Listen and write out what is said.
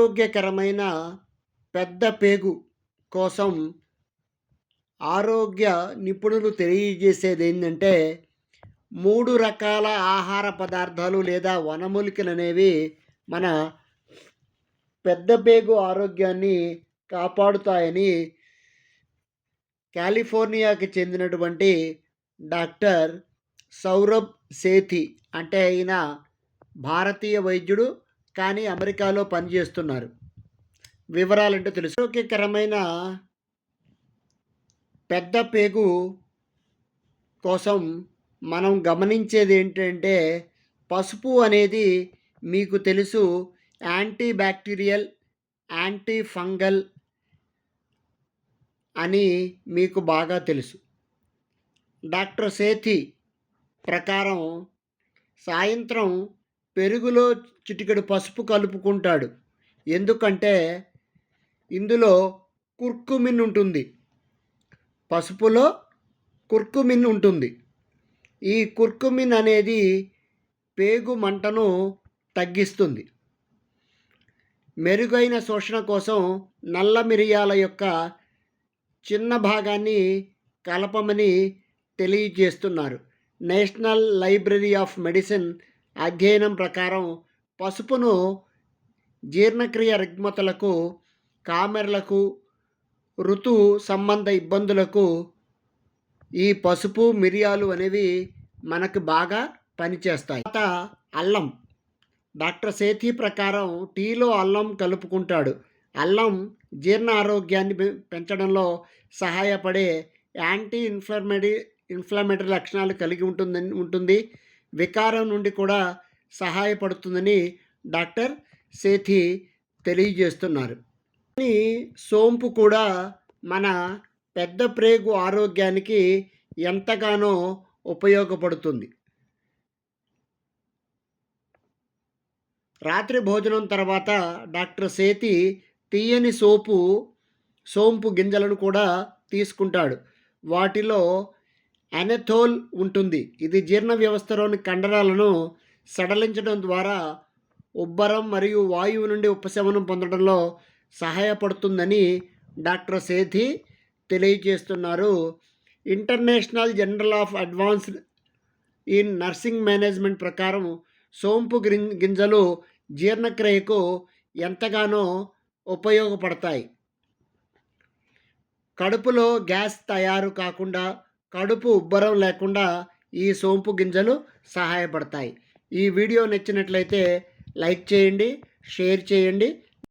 ఆరోగ్యకరమైన పెద్ద పేగు కోసం ఆరోగ్య నిపుణులు తెలియజేసేది ఏంటంటే మూడు రకాల ఆహార పదార్థాలు లేదా వనమూలికలు అనేవి మన పెద్ద పేగు ఆరోగ్యాన్ని కాపాడుతాయని కాలిఫోర్నియాకి చెందినటువంటి డాక్టర్ సౌరభ్ సేథి అంటే ఈయన భారతీయ వైద్యుడు కానీ అమెరికాలో పనిచేస్తున్నారు. వివరాలంటే తెలుసు. ఆరోగ్యకరమైన పెద్ద పేగు కోసం మనం గమనించేది ఏంటంటే పసుపు అనేది మీకు తెలుసు యాంటీ బ్యాక్టీరియల్ యాంటీ ఫంగల్ అని మీకు బాగా తెలుసు. డాక్టర్ సేథి ప్రకారం సాయంత్రం పెరుగులో చిటికెడు పసుపు కలుపుకుంటాడు. ఎందుకంటే ఇందులో కుర్కుమిన్ ఉంటుంది. పసుపులో కుర్కుమిన్ ఉంటుంది. ఈ కుర్కుమిన్ అనేది పేగు మంటను తగ్గిస్తుంది. మెరుగైన శోషణ కోసం నల్ల మిరియాల యొక్క చిన్న భాగాన్ని కలపమని తెలియజేస్తున్నారు. నేషనల్ లైబ్రరీ ఆఫ్ మెడిసిన్ అధ్యయనం ప్రకారం పసుపును జీర్ణక్రియ రుగ్మతలకు కామెర్లకు ఋతు సంబంధ ఇబ్బందులకు ఈ పసుపు మిరియాలు అనేవి మనకు బాగా పనిచేస్తాయి. తర్వాత అల్లం. డాక్టర్ సేథి ప్రకారం టీలో అల్లం కలుపుకుంటాడు. అల్లం జీర్ణ ఆరోగ్యాన్ని పె- పెంచడంలో సహాయపడే యాంటీ ఇన్ఫ్లమేటరీ ఇన్ఫ్లమేటరీ లక్షణాలు కలిగి ఉంటుందని ఉంటుంది. వికారం నుండి కూడా సహాయపడుతుందని డాక్టర్ సేథి తెలియజేస్తున్నారు. కానీ సోంపు కూడా మన పెద్ద ప్రేగు ఆరోగ్యానికి ఎంతగానో ఉపయోగపడుతుంది. రాత్రి భోజనం తర్వాత డాక్టర్ సేతి తీయని సోపు సోంపు గింజలను కూడా తీసుకుంటాడు. వాటిలో అనెథోల్ ఉంటుంది. ఇది జీర్ణ వ్యవస్థలోని కండరాలను సడలించడం ద్వారా ఉబ్బరం మరియు వాయువు నుండి ఉపశమనం పొందడంలో సహాయపడుతుందని డాక్టర్ సేథి తెలియజేస్తున్నారు. International general of advanced in nursing management ప్రకారం సోంపు గిం- గింజలు జీర్ణక్రియకు ఎంతగానో ఉపయోగపడతాయి. కడుపులో గ్యాస్ తయారు కాకుండా కడుపు ఉబ్బరం లేకుండా ఈ సోంపు గింజలు సహాయపడతాయి. ఈ వీడియో నచ్చినట్లయితే లైక్ చేయండి షేర్ చేయండి